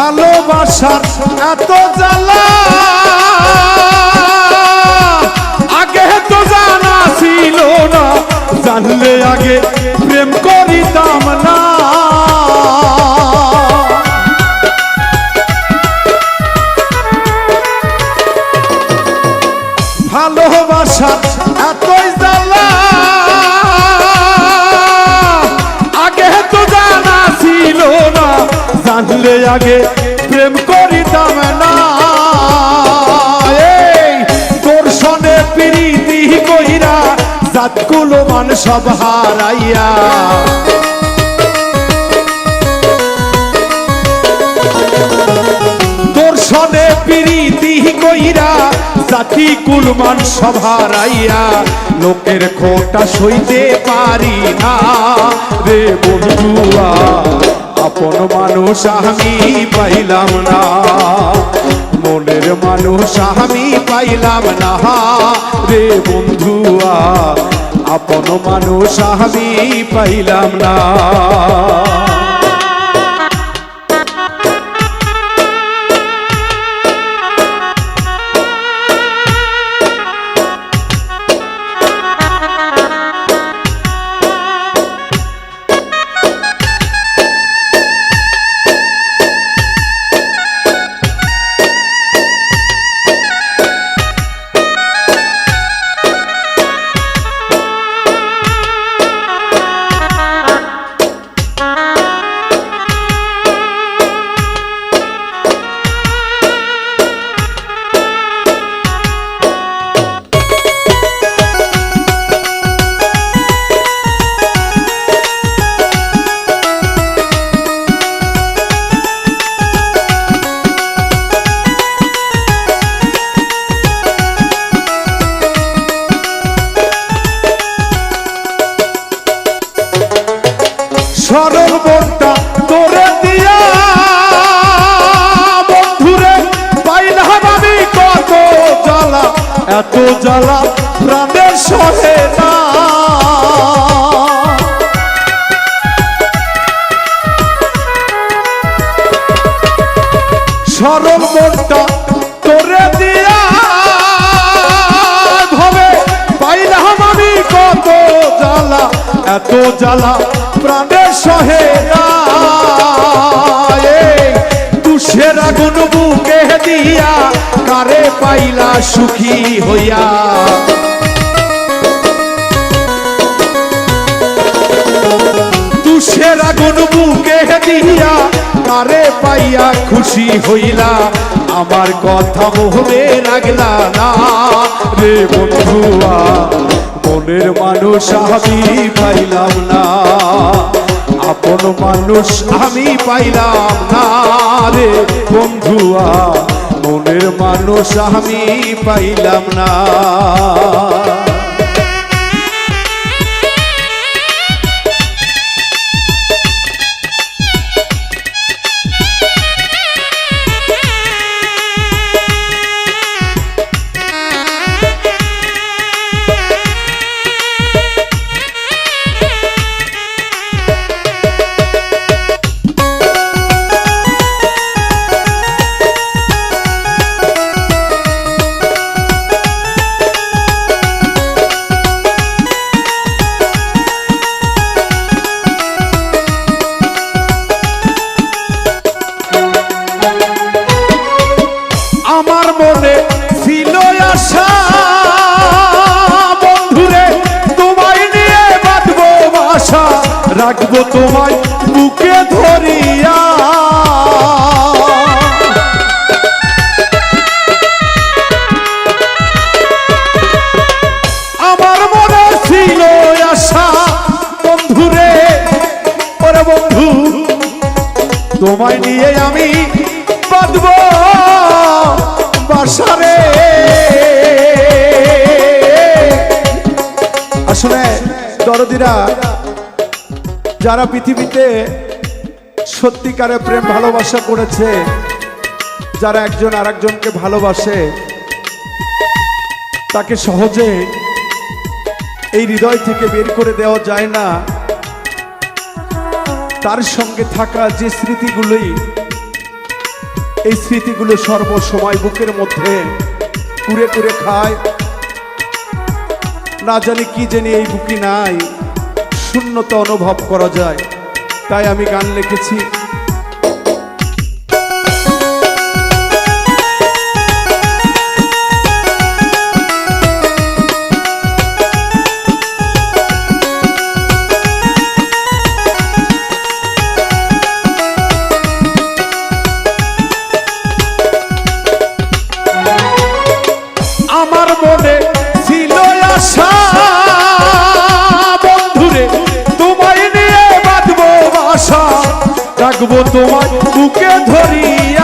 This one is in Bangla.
ভালোবাসার এত জ্বালা। আগে তো জানা ছিল না, জানলে আগে প্রেম করিতাম না। ভালোবাসা এতই জ্বালা। জানলে আগে প্রেম করিতাম না। সনে প্রীতি কইরা জাতগুলো মান সব হারাইয়া। দর্শনে প্রীতি কইরা জাতি কুলমান সভারাইয়া লোকের খোটা সইতে পারি না রে বন্ধুয়া। আপন মানুষ আমি পাইলাম না। মনের মানুষ আমি পাইলাম না। রে বন্ধুয়া, আপন মানুষ আমি পাইলাম না। সরল মনটা তোরে দিয়া। বন্ধুরে, পাইলাম আমি কত জ্বালা, এত জ্বালা প্রাণের সহে না। সরল মনটা তোরে দিয়া। ধবে পাইলাম আমি কত জ্বালা, এত জ্বালা সহে তুষের আগুন বুকে দিয়া কারে পাইলা সুখী হইয়া? তুষের আগুন বুকে দিয়া কারে পাইয়া খুশি হইলা? আমার কথা মোহরে লাগলা না রে বন্ধুয়া? মনের মানুষ আমি পাইলাম না। আপন মানুষ আমি পাইলাম না রে বন্ধুয়া। মনের মানুষ আমি পাইলাম না। তোমায় নিয়ে আমি বাঁধব বাসারে। আসলে দরদিরা, যারা পৃথিবীতে সত্যিকারে প্রেম ভালোবাসা করেছে, যারা একজন আরেকজনকে ভালোবাসে, তাকে সহজে এই হৃদয় থেকে বের করে দেওয়া যায় না। তার সঙ্গে থাকা যে স্মৃতিগুলোই, এই স্মৃতিগুলো সর্বসময় বুকের মধ্যে কুড়ে কুড়ে খায়। না জানি কি জানি এই বুকি নাই, শূন্যতা অনুভব করা যায়। তাই আমি গান লিখেছি। আমার মনে ছিল আশা। বন্ধুরে তোমায় নিয়ে বাঁধবো বাসা ডাকবো বুকে ধরিয়া।